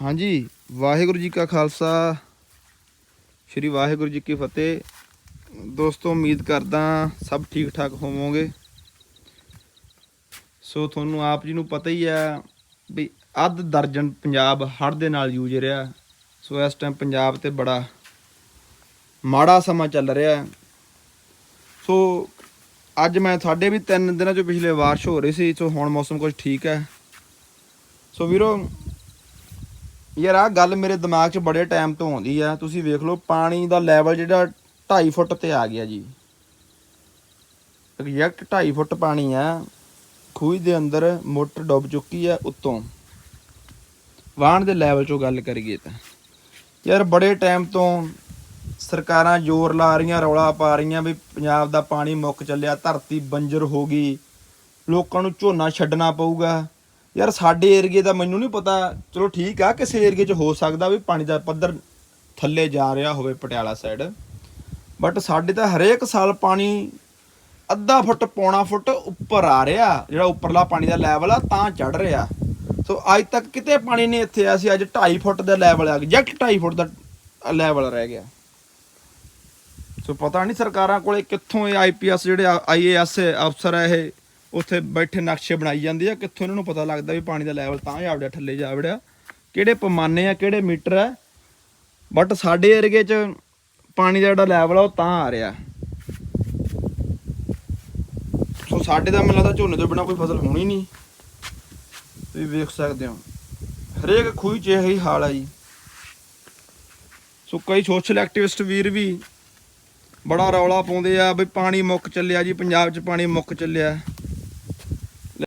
ਹਾਂਜੀ, ਵਾਹਿਗੁਰੂ ਜੀ ਕਾ ਖਾਲਸਾ, ਸ੍ਰੀ ਵਾਹਿਗੁਰੂ ਜੀ ਕੀ ਫਤਿਹ। ਦੋਸਤੋ, ਉਮੀਦ ਕਰਦਾ ਸਭ ਠੀਕ ਠਾਕ ਹੋਵੋਗੇ। ਸੋ, ਤੁਹਾਨੂੰ ਆਪ ਜੀ ਨੂੰ ਪਤਾ ਹੀ ਹੈ ਵੀ ਅੱਧ ਦਰਜਨ ਪੰਜਾਬ ਹੜ੍ਹ ਦੇ ਨਾਲ ਜੂਝ ਰਿਹਾ। ਸੋ, ਇਸ ਟਾਈਮ ਪੰਜਾਬ ਤੇ ਬੜਾ ਮਾੜਾ ਸਮਾਂ ਚੱਲ ਰਿਹਾ ਸੋ, ਅੱਜ ਮੈਂ ਸਾਡੇ ਵੀ ਤਿੰਨ ਦਿਨਾਂ ਚੋਂ ਪਿਛਲੇ ਬਾਰਿਸ਼ ਹੋ ਰਹੀ ਸੀ, ਸੋ ਹੁਣ ਮੌਸਮ ਕੁਝ ਠੀਕ ਹੈ। ਸੋ, ਵੀਰੋ ਯਾਰ ਆ ਗੱਲ ਮੇਰੇ ਦਿਮਾਗ 'ਚ ਬੜੇ ਟਾਈਮ ਤੋਂ ਆਉਂਦੀ ਆ। ਤੁਸੀਂ ਵੇਖ ਲਓ, ਪਾਣੀ ਦਾ ਲੈਵਲ ਜਿਹੜਾ 2.5 ਫੁੱਟ ਤੇ ਆ ਗਿਆ ਜੀ। ਐਗਜ਼ੈਕਟ 2.5 ਫੁੱਟ ਪਾਣੀ ਆ। ਖੂਹ ਦੇ ਅੰਦਰ ਮੋਟਰ ਡੁੱਬ ਚੁੱਕੀ ਆ ਉੱਤੋਂ। ਵਾਹਣ ਦੇ ਲੈਵਲ 'ਚੋਂ ਗੱਲ ਕਰੀਏ ਤਾਂ। ਯਾਰ ਬੜੇ ਟਾਈਮ ਤੋਂ ਸਰਕਾਰਾਂ ਜ਼ੋਰ ਲਾ ਰਹੀਆਂ, ਰੌਲਾ ਪਾ ਰਹੀਆਂ ਵੀ ਪੰਜਾਬ ਦਾ ਪਾਣੀ ਮੁੱਕ ਚੱਲਿਆ, ਧਰਤੀ ਬੰਜਰ ਹੋ ਗਈ। ਲੋਕਾਂ ਨੂੰ ਝੋਨਾ ਛੱਡਣਾ ਪਊਗਾ। ਯਾਰ ਸਾਡੇ ਏਰੀਏ ਦਾ ਮੈਨੂੰ ਨਹੀਂ ਪਤਾ। ਚਲੋ ਠੀਕ ਆ, ਕਿਸੇ ਏਰੀਏ 'ਚ ਹੋ ਸਕਦਾ ਵੀ ਪਾਣੀ ਦਾ ਪੱਧਰ ਥੱਲੇ ਜਾ ਰਿਹਾ ਹੋਵੇ ਪਟਿਆਲਾ ਸਾਈਡ ਬਟ ਸਾਡੇ ਤਾਂ ਹਰੇਕ ਸਾਲ ਪਾਣੀ ਅੱਧਾ ਫੁੱਟ, ਪੌਣਾ ਫੁੱਟ ਉੱਪਰ ਆ ਰਿਹਾ, ਜਿਹੜਾ ਉੱਪਰਲਾ ਪਾਣੀ ਦਾ ਲੈਵਲ ਆ, ਤਾਂ ਚੜ ਰਿਹਾ। ਸੋ ਅੱਜ ਤੱਕ ਕਿਤੇ ਪਾਣੀ ਨਹੀਂ ਇੱਥੇ ਆਇਆ ਸੀ, ਅੱਜ 2.5 ਫੁੱਟ ਦਾ ਲੈਵਲ ਆ ਐਗਜ਼ੈਕਟ 2.5 ਫੁੱਟ ਦਾ ਲੈਵਲ ਰਹਿ ਗਿਆ। ਸੋ ਪਤਾ ਨਹੀਂ ਸਰਕਾਰਾਂ ਕੋਲੇ ਕਿੱਥੋਂ ਇਹ ਆਈਪੀਐਸ ਜਿਹੜੇ ਆਈਏਐਸ ਅਫਸਰ ਆ ਇਹ ਉੱਥੇ ਬੈਠੇ ਨਕਸ਼ੇ ਬਣਾਈ ਜਾਂਦੇ ਆ, ਕਿੱਥੋਂ ਇਹਨਾਂ ਨੂੰ ਪਤਾ ਲੱਗਦਾ ਵੀ ਪਾਣੀ ਦਾ ਲੈਵਲ ਤਾਂ ਜਾ ਵੜਿਆ ਥੱਲੇ ਜਾ ਵੜਿਆ। ਕਿਹੜੇ ਪੈਮਾਨੇ ਆ, ਕਿਹੜੇ ਮੀਟਰ ਆ। ਬਟ ਸਾਡੇ ਏਰੀਏ 'ਚ ਪਾਣੀ ਦਾ ਜਿਹੜਾ ਲੈਵਲ ਆ, ਉਹ ਤਾਂ ਆ ਰਿਹਾ। ਸੋ ਸਾਡੇ ਦਾ ਮੈਨੂੰ ਲੱਗਦਾ ਝੋਨੇ ਤੋਂ ਬਿਨਾ ਕੋਈ ਫਸਲ ਹੋਣੀ ਨਹੀਂ। ਤੁਸੀਂ ਵੇਖ ਸਕਦੇ ਹੋ। ਹਰੇਕ ਖੂਹੀ 'ਚ ਇਹੀ ਹਾਲ ਆ ਜੀ। ਸੋ ਕਈ ਸੋਸ਼ਲ ਐਕਟਿਵਿਸਟ ਵੀਰ ਵੀ ਬੜਾ ਰੌਲਾ ਪਾਉਂਦੇ ਆ ਵੀ ਪਾਣੀ ਮੁੱਕ ਚੱਲਿਆ ਜੀ, ਪੰਜਾਬ 'ਚ ਪਾਣੀ ਮੁੱਕ ਚੱਲਿਆ।